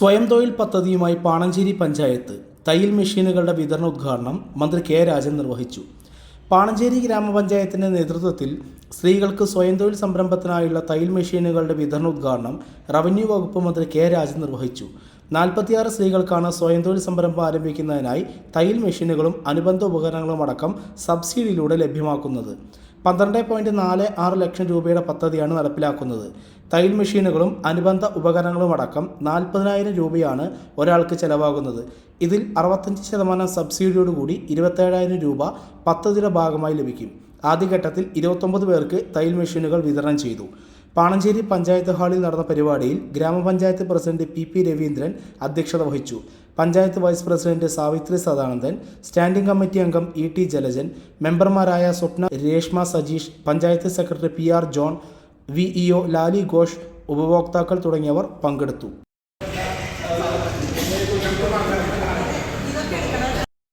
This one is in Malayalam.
സ്വയം തൊഴിൽ പദ്ധതിയുമായി പാണഞ്ചേരി പഞ്ചായത്ത് തയ്യൽ മെഷീനുകളുടെ വിതരണ ഉദ്ഘാടനം മന്ത്രി കെ രാജൻ നിർവഹിച്ചു. പാണഞ്ചേരി ഗ്രാമപഞ്ചായത്തിന്റെ നേതൃത്വത്തിൽ സ്ത്രീകൾക്ക് സ്വയം തൊഴിൽ സംരംഭത്തിനായുള്ള തയ്യൽ മെഷീനുകളുടെ വിതരണ ഉദ്ഘാടനം റവന്യൂ വകുപ്പ് മന്ത്രി കെ രാജൻ നിർവഹിച്ചു. നാൽപ്പത്തിയാറ് സ്ത്രീകൾക്കാണ് സ്വയം തൊഴിൽ സംരംഭം ആരംഭിക്കുന്നതിനായി തയ്യൽ മെഷീനുകളും അനുബന്ധ ഉപകരണങ്ങളും അടക്കം സബ്സിഡിയിലൂടെ ലഭ്യമാക്കുന്നത്. പന്ത്രണ്ട് പോയിന്റ് നാല് ആറ് ലക്ഷം രൂപയുടെ പദ്ധതിയാണ് നടപ്പിലാക്കുന്നത്. തയ്യൽ മെഷീനുകളും അനുബന്ധ ഉപകരണങ്ങളും അടക്കം നാൽപ്പതിനായിരം രൂപയാണ് ഒരാൾക്ക് ചെലവാകുന്നത്. ഇതിൽ അറുപത്തഞ്ച് ശതമാനം സബ്സിഡിയോടുകൂടി ഇരുപത്തേഴായിരം രൂപ പദ്ധതിയുടെ ഭാഗമായി ലഭിക്കും. ആദ്യഘട്ടത്തിൽ ഇരുപത്തൊമ്പത് പേർക്ക് തയ്യൽ മെഷീനുകൾ വിതരണം ചെയ്തു. പാണഞ്ചേരി പഞ്ചായത്ത് ഹാളിൽ നടന്ന പരിപാടിയിൽ ഗ്രാമപഞ്ചായത്ത് പ്രസിഡന്റ് പി പി രവീന്ദ്രൻ അധ്യക്ഷത വഹിച്ചു. Panchayat vice president Savithri Sadanandan standing committee അംഗം ഇ ടി ജലജൻ മെമ്പർമാരായ Swapna Reshma Sajeesh panchayat secretary P R John V E O Lali Ghosh ഉപഭോക്താക്കൾ തുടങ്ങിയവർ പങ്കെടുത്തു.